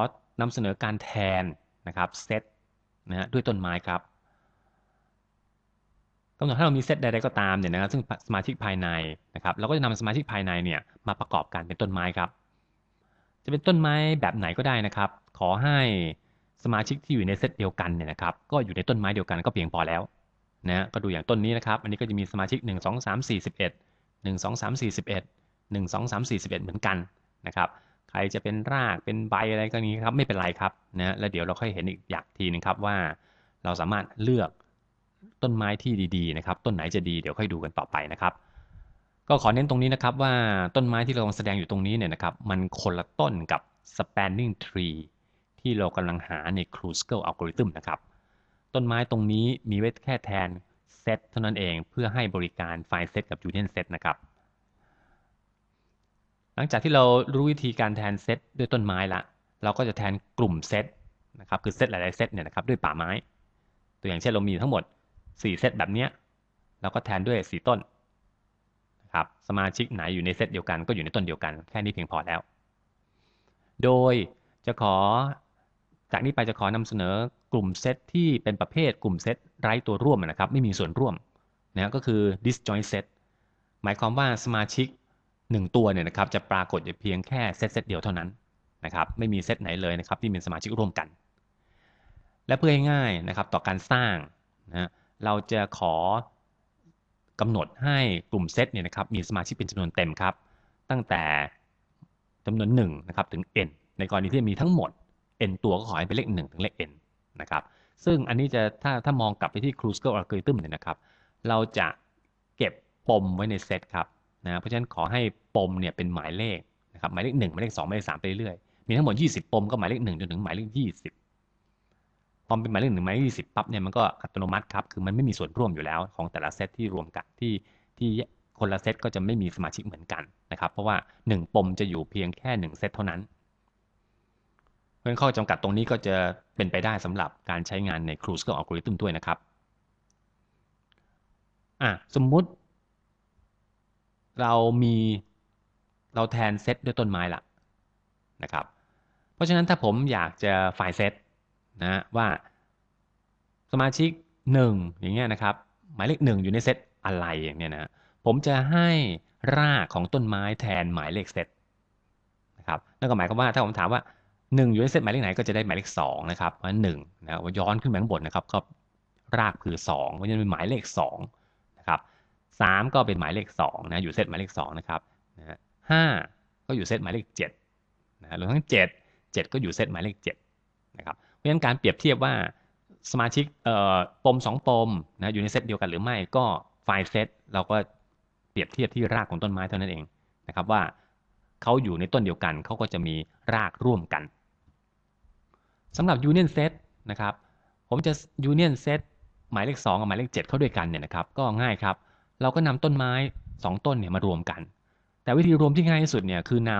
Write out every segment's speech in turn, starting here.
อนำเสนอการแทนนะครับเซตนะฮะด้วยต้นไม้ครับกำหนดให้เรามีเซตใดๆก็ตามเนี่ยนะครับซึ่งสมาชิกภายในนะครับเราก็จะนำสมาชิกภายในเนี่ยมาประกอบกันเป็นต้นไม้ครับ จะเป็นต้นไม้แบบไหนก็ได้นะครับ ขอให้สมาชิกที่อยู่ในเซตเดียวกันเนี่ยนะครับก็อยู่ในต้นไม้เดียวกันก็เพียงพอแล้วนะก็ดูอย่างต้นนี้นะครับ อันนี้ก็จะมีสมาชิก 1 2 3 4 11 1 2 3 4 11 1 2 3 4 11 เหมือนกันนะครับ ครจะเป็นรากเป็นใบอะไรก็นี้ครับไม่เป็นไรครับนะแล้วเดี๋ยวเราค่อยเห็นอีกอย่างทีนึงครับว่าเราสามารถเลือกต้นไม้ที่ดีๆนะครับ ต้นไหนจะดีเดี๋ยวค่อยดูกันต่อไปนะครับ ก็ขอเน้นตรงนี้นะครับว่าต้นไม้ที่เรากำลังแสดงอยู่ตรงนี้เนี่ยนะครับ มันคนละต้นกับ spanning tree ที่เรากำลังหาใน Kruskal algorithm นะครับ ต้นไม้ตรงนี้มีไว้แค่แทนเซตเท่านั้นเองเพื่อให้บริการไฟล์เซตกับ union set นะครับ หลังจากที่เรารู้วิธีการแทนเซตด้วยต้นไม้ละ เราก็จะแทนกลุ่มเซตนะครับคือเซตหลายๆเซตเนี่ยนะครับด้วยป่าไม้ ตัวอย่างเช่นเรามีทั้งหมด 4 เซตแบบนี้เราก็แทนด้วย 4 ต้นนะครับสมาชิกไหนอยู่ในเซตเดียวกันก็อยู่ในต้นเดียวกัน แค่นี้เพียงพอแล้ว โดยจะขอจากนี้ไปจะขอนำเสนอกลุ่มเซตที่เป็นประเภทกลุ่มเซตไร้ตัวร่วมนะครับ ไม่มีส่วนร่วมนะก็คือ disjoint set หมายความว่าสมาชิก 1 ตัวเนี่ยนะครับจะปรากฏเพียงแค่เซตเซตเดียวเท่านั้นนะครับไม่มีเซตไหนเลยนะครับที่เป็นสมาชิกร่วมกัน และเพื่อให้ง่ายนะครับต่อการสร้างนะเราจะขอกำหนดให้กลุ่มเซตเนี่ยนะครับมีสมาชิกเป็นจำนวนเต็มครับ ตั้งแต่จำนวน1นะครับถึง n ในกรณีที่มีทั้งหมด n ตัวก็ขอให้เป็นเลข 1 ถึงเลข n นะครับซึ่งอันนี้จะถ้าถ้ามองกลับไปที่ Kruskal algorithm เนี่ยนะครับ เราจะเก็บปมไว้ในเซตครับ นะเพราะฉะนั้นขอให้ปมเนี่ยเป็นหมายเลขนะครับหมายเลข1หมายเลข2หมายเลข3ไปเรื่อยมีทั้งหมด 20 ปมก็หมายเลข1จนถึงหมายเลข20พอเป็นหมายเลขหนึ่งหมายเลขยี่สิบปั๊บเนี่ยมันก็อัตโนมัติครับคือมันไม่มีส่วนร่วมอยู่แล้วของแต่ละเซตที่รวมกันที่ที่คนละเซตก็จะไม่มีสมาชิกเหมือนกันนะครับ เพราะว่า 1 ปมจะอยู่เพียงแค่ 1 เซตเท่านั้น เพราะฉะนั้นข้อจำกัดตรงนี้ก็จะเป็นไปได้สำหรับการใช้งานใน Kruskal algorithm ด้วยนะครับอะสมมุติ เรามีเราแทนเซตด้วยต้นไม้ละนะครับ เพราะฉะนั้นถ้าผมอยากจะไฟล์เซตนะว่าสมาชิก 1 อย่างเงี้ยนะครับ หมายเลข 1 อยู่ในเซตอะไรอย่างเนี้ยนะผมจะให้รากของต้นไม้แทนหมายเลขเซตนะครับนั่นก็หมายความว่าถ้าผมถามว่า 1 อยู่ในเซตหมายเลขไหนก็จะได้หมายเลข2นะครับเพราะหนึ่งนะว่าย้อนขึ้นไปข้างบนนะครับก็รากคือ2เพราะฉะนั้นเป็นหมายเลข2นะครับ สก็เป็นหมายเลข2นะอยู่เซตหมายเลข2นะครับนะห้าก็อยู่เซตหมายเลข7นะรวมทั้ง7 7ก็อยู่เซตหมายเลข7นะครับเพราะฉะนั้นการเปรียบเทียบว่าสมาชิกปม2ปมนะอยู่ในเซตเดียวกันหรือไม่ก็ไฟล์เซตเราก็เปรียบเทียบที่รากของต้นไม้เท่านั้นเองนะครับว่าเขาอยู่ในต้นเดียวกันเขาก็จะมีรากร่วมกันสำหรับ Union Set นะครับผมจะ Union Set หมายเลข 2 กับหมายเลข 7 เข้าด้วยกันเนี่ยนะครับก็ง่ายครับ เราก็นำต้นไม้ 2 ต้นเนี่ยมารวมกัน แต่วิธีรวมที่ง่ายที่สุดเนี่ยคือน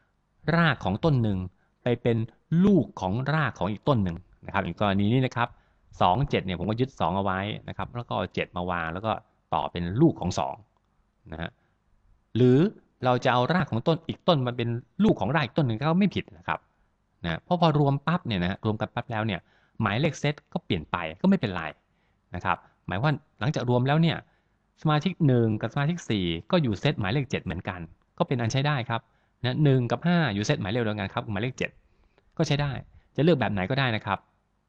ำรากของต้นหนึ่งไปเป็นลูกของรากของอีกต้นหนึ่งนะครับอีกกรณีนี้นะครับสองเจ็ดเนี่ยผมก็ยึด 2 เอาไว้นะครับ แล้วก็เจ็ดมาวางแล้วก็ต่อเป็นลูกของ2นะฮะหรือเราจะเอารากของต้นอีกต้นมาเป็นลูกของรากอีกต้นหนึ่งก็ไม่ผิดนะครับนะเพราะพอรวมปั๊บเนี่ยนะรวมกันปั๊บแล้วเนี่ยหมายเลขเซตก็เปลี่ยนไปก็ไม่เป็นไรนะครับ หมายว่าหลังจากรวมแล้วเนี่ย สมาชิก 1 กับสมาชิก 4 ก็อยู่เซตหมายเลข 7 เหมือนกัน ก็เป็นอันใช้ได้ครับนะหกับ 5 อยู่เซตหมายเลขเดียวกันครับหมายเลข 7 ก็ใช้ได้ จะเลือกแบบไหนก็ได้นะครับ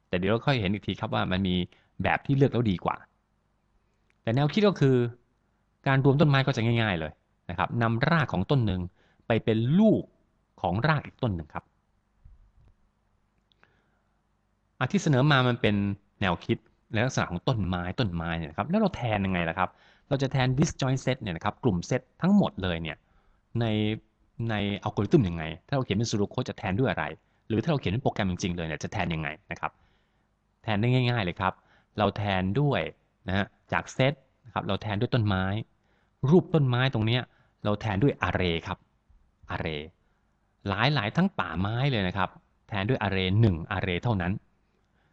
แต่เดี๋ยวเราค่อยเห็นอีกทีครับว่ามันมีแบบที่เลือกแล้วดีกว่า แต่แนวคิดก็คือ การรวมต้นไม้ก็จะง่าย ๆเลยนะครับนำรากของต้นหนึ่งไปเป็นลูกของรากอีกต้นหนึ่งครับอที่เสนอมามันเป็นแนวคิดในลักษณะของต้นไม้ต้นไม้เนี่ยครับแล้วเราแทนยังไงล่ะครับ เราจะแทน disjoint set เนี่ยนะครับกลุ่มเซตทั้งหมดเลยเนี่ยในในอัลกอริทึมยังไง ถ้าเราเขียนเป็นซูโดโค้ดจะแทนด้วยอะไร หรือถ้าเราเขียนเป็นโปรแกรมจริงๆเลยเนี่ยจะแทนยังไงนะครับแทนได้ง่ายๆเลยครับ เราแทนด้วยนะฮะจากเซตนะครับเราแทนด้วยต้นไม้ รูปต้นไม้ตรงนี้เราแทนด้วยอาร์เรย์ครับอาร์เรย์หลายหลายทั้งป่าไม้เลยนะครับ แทนด้วยอาร์เรย์หนึ่งอาร์เรย์เท่านั้น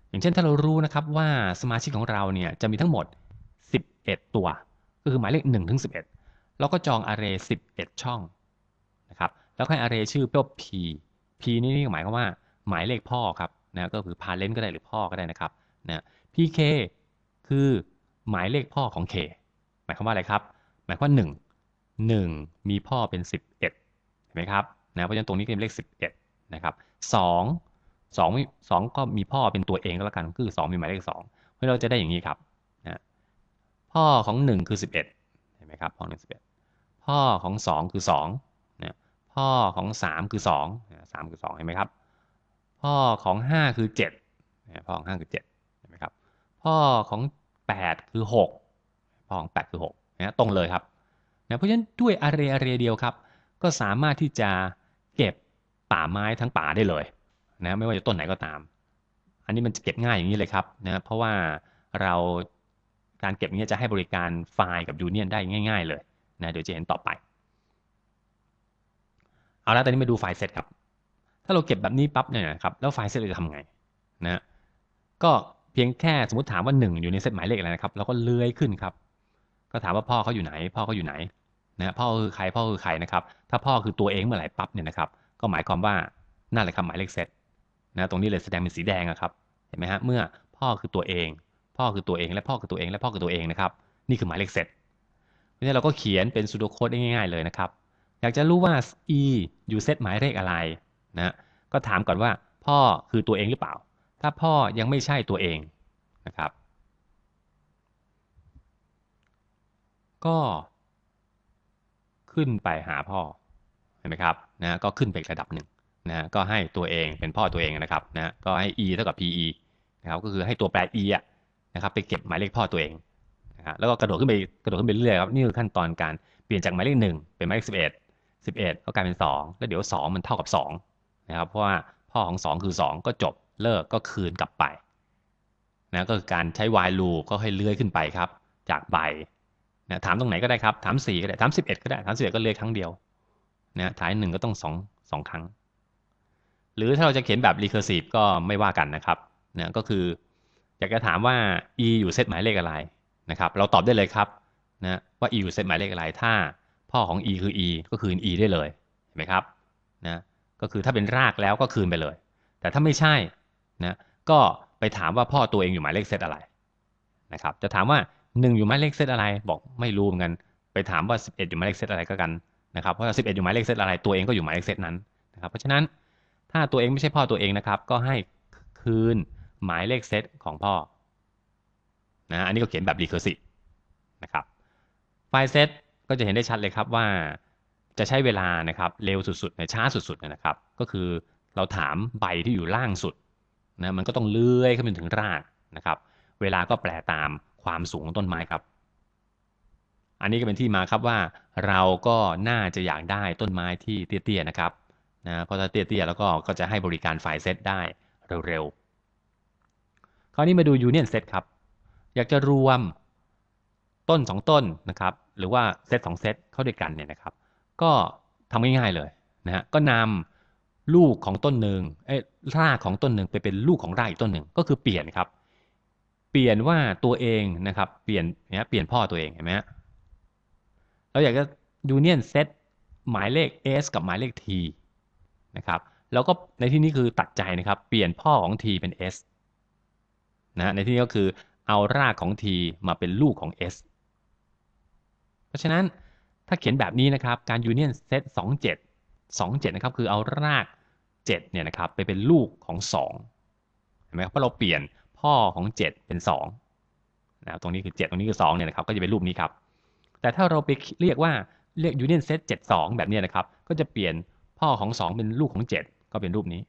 อย่างเช่นถ้าเรารู้นะครับว่าสมาชิกของเราเนี่ยจะมีทั้งหมด 11 ตัว ก็คือหมายเลข1ถึง11เราก็จองอาร์เรย์11 ช่องนะครับแล้วให้ array ชื่อเป p p นี่นี่หมายความว่าหมายเลขพ่อครับนะก็คือ parent ก็ได้หรือพ่อก็ได้นะครับนะ pk คือหมายเลขพ่อของ k หมายความว่าอะไรครับ หมายความว่า 1 1 มีพ่อเป็น 11เห็นไหมครับนะเพราะฉะนั้นตรงนี้เป็นเลข 11นะครับ2 2 2 ก็มีพ่อเป็นตัวเองก็แล้วกันคือ 2 มีหมายเลข2เพราะเราจะได้อย่างนี้ครับ พ่อของ 1 คือ 11 เห็นไหมครับ พ่อ1 11พ่อของ 2 คือ2นะพ่อของ 3 คือ2นะ3คือ 2 เห็นไหมครับ พ่อของ 5 คือ7นะพ่อของ 5 คือ 7 เห็นไหมครับ พ่อของ 8 คือ 6 พ่อของ 8 คือ 6 นะตรงเลยครับนะเพราะฉะนั้นด้วยอาเรอาเรเดียวครับ ก็สามารถที่จะเก็บป่าไม้ทั้งป่าได้เลยนะไม่ว่าจะต้นไหนก็ตาม อันนี้มันจะเก็บง่ายอย่างนี้เลยครับนะเพราะว่าเรา การเก็บนี้จะให้บริการไฟล์กับยูเนียนได้ง่าย ๆ เลยนะเดี๋ยวจะเห็นต่อไป เอาละตอนนี้มาดูไฟล์เซตครับ ถ้าเราเก็บแบบนี้ปั๊บเนี่ยนะครับแล้วไฟล์เซตเราจะทำไงนะก็เพียงแค่สมมติถามว่า 1 อยู่ในเซตหมายเลขอะไรนะครับเราก็เลื้อยขึ้นครับ ก็ถามว่าพ่อเขาอยู่ไหน พ่อเขาอยู่ไหนนะพ่อคือใครพ่อคือใครนะครับ ถ้าพ่อคือตัวเองเมื่อไหร่ปั๊บเนี่ยนะครับ ก็หมายความว่านั่นแหละครับหมายเลขเซตนะตรงนี้เลยแสดงเป็นสีแดงครับเห็นไหมฮะเมื่อพ่อคือตัวเอง พ่อคือตัวเองและพ่อคือตัวเองและพ่อคือตัวเองนะครับ นี่คือหมายเลขเซตเพราะฉะนั้นเราก็เขียนเป็นซูโดโคดได้ง่ายๆเลยนะครับ อยากจะรู้ว่า e อยู่เซตหมายเลขอะไรนะก็ถามก่อนว่า พ่อคือตัวเองหรือเปล่า ถ้าพ่อยังไม่ใช่ตัวเองนะครับ ก็ขึ้นไปหาพ่อเห็นไหมครับนะก็ขึ้นไประดับหนึ่งนะก็ให้ตัวเองเป็นพ่อตัวเองนะครับนะก็ให้ e เท่ากับ pe นะครับก็คือให้ตัวแปร e อะ นะครับไปเก็บหมายเลขพ่อตัวเองนะครับแล้วก็กระโดดขึ้นไปกระโดดขึ้นไปเรื่อยครับนี่คือขั้นตอนการเปลี่ยนจากหมายเลขหนึ่งเป็นหมายเลขสิบเอ็ดสิบเอ็ดก็กลายเป็นสองแล้วเดี๋ยวสองมันเท่ากับสองนะครับเพราะว่าพ่อของสองคือสองก็จบเลิกก็คืนกลับไปนะก็คือการใช้ while loop ก็ให้เลื่อยขึ้นไปครับจากใบนะถามตรงไหนก็ได้ครับถาม4ก็ได้ถาม11 ก็ได้ถาม11ก็เลื่อกครั้งเดียวนะถามหนึ่งก็ต้อง2 2 ครั้ง หรือถ้าเราจะเขียนแบบ recursive ก็ไม่ว่ากันนะครับนะก็คือ อยากจะถามว่า e อยู่เซตหมายเลขอะไรนะครับ เราตอบได้เลยครับนะว่า e อยู่เซตหมายเลขอะไร ถ้าพ่อของ e คือ e ก็คืน e ได้เลยเห็นไหมครับนะก็คือถ้าเป็นรากแล้วก็คืนไปเลย แต่ถ้าไม่ใช่นะก็ไปถามว่าพ่อตัวเองอยู่หมายเลขเซตอะไรนะครับ จะถามว่าหนึ่งอยู่หมายเลขเซตอะไร บอกไม่รู้เหมือนกัน ไปถามว่า 11 อยู่หมายเลขเซตอะไรก็กันนะครับ เพราะว่า11 อยู่หมายเลขเซตอะไร ตัวเองก็อยู่หมายเลขเซตนั้นนะครับ เพราะฉะนั้นถ้าตัวเองไม่ใช่พ่อตัวเองนะครับ ก็ให้คืน หมายเลขเซตของพ่อนะอันนี้ก็เขียนแบบ recursive นะครับไฟล์เซตก็จะเห็นได้ชัดเลยครับว่าจะใช้เวลานะครับเร็วสุดๆในช้าสุดๆนะครับ ก็คือเราถามใบที่อยู่ล่างสุดนะมันก็ต้องเลื่อยขึ้นไปถึงรากนะครับ เวลาก็แปลตามความสูงของต้นไม้ครับ อันนี้ก็เป็นที่มาครับว่าเราก็น่าจะอยากได้ต้นไม้ที่เตี้ยๆนะครับนะเพราะถ้าเตี้ยๆแล้วก็ก็จะให้บริการไฟล์เซตได้เร็ว ราวนี้มาดู Union Set ครับ อยากจะรวมต้น 2 ต้นนะครับ หรือว่าเซต2เซตเข้าด้วยกันเนี่ยนะครับ ก็ทำง่ายๆเลยนะฮะ ก็นำลูกของต้นหนึ่งเอ้รากของต้นหนึ่งไปเป็นลูกของรากอีกต้นหนึ่ง ก็คือเปลี่ยนครับ เปลี่ยนว่าตัวเองนะครับ เปลี่ยนเนี่ยเปลี่ยนพ่อตัวเองเห็นไหมฮะเราอยากจะ Union Set หมายเลข s กับหมายเลข t นะครับ แล้วก็ในที่นี้คือตัดใจนะครับ เปลี่ยนพ่อของ t เป็น s นะในที่นี้ก็คือเอารากของ t มาเป็นลูกของ s เพราะฉะนั้นถ้าเขียนแบบนี้นะครับการ union set 27 27นะครับคือเอาราก 7เนี่ยนะครับไปเป็นลูกของ 2 เห็นไหมครับเพราะเราเปลี่ยนพ่อของ 7 เป็น2นะตรงนี้คือ 7 ตรงนี้คือ2เนี่ยนะครับก็จะเป็นรูปนี้ครับ แต่ถ้าเราไปเรียกว่าเรียก union set 72 แบบนี้นะครับ ก็จะเปลี่ยนพ่อของ 2 เป็นลูกของ 7 ก็เป็นรูปนี้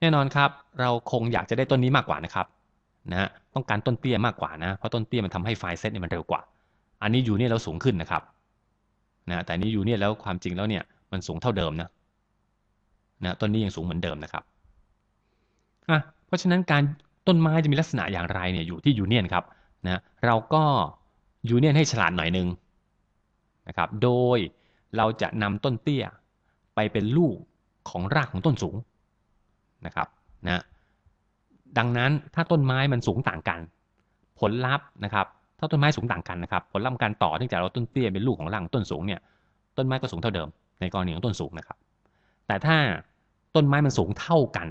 แน่นอนครับ เราคงอยากจะได้ต้นนี้มากกว่านะครับนะฮะต้องการต้นเตี้ยมากกว่านะเพราะต้นเตี้ยมันทำให้ไฟล์เซตเนี่ยมันเร็วกว่า อันนี้อยู่เนี่ยเราสูงขึ้นนะครับนะแต่นี้อยู่เนี่ยแล้วความจริงแล้วเนี่ยมันสูงเท่าเดิมนะนะต้นนี้ยังสูงเหมือนเดิมนะครับอะเพราะฉะนั้นการต้นไม้จะมีลักษณะอย่างไรเนี่ยอยู่ที่ยูเนียนครับนะเราก็ยูเนียนให้ฉลาดหน่อยนึงนะครับโดยเราจะนำต้นเตี้ยไปเป็นลูกของรากของต้นสูง นะครับนะดังนั้นถ้าต้นไม้มันสูงต่างกัน ผลลัพธ์นะครับถ้าต้นไม้สูงต่างกันนะครับ ผลลัพธ์การต่อเนื่องจากเราต้นเตี้ยเป็นลูกของรางต้นสูงเนี่ยต้นไม้ก็สูงเท่าเดิม ในกรณีของต้นสูงนะครับ แต่ถ้าต้นไม้มันสูงเท่ากัน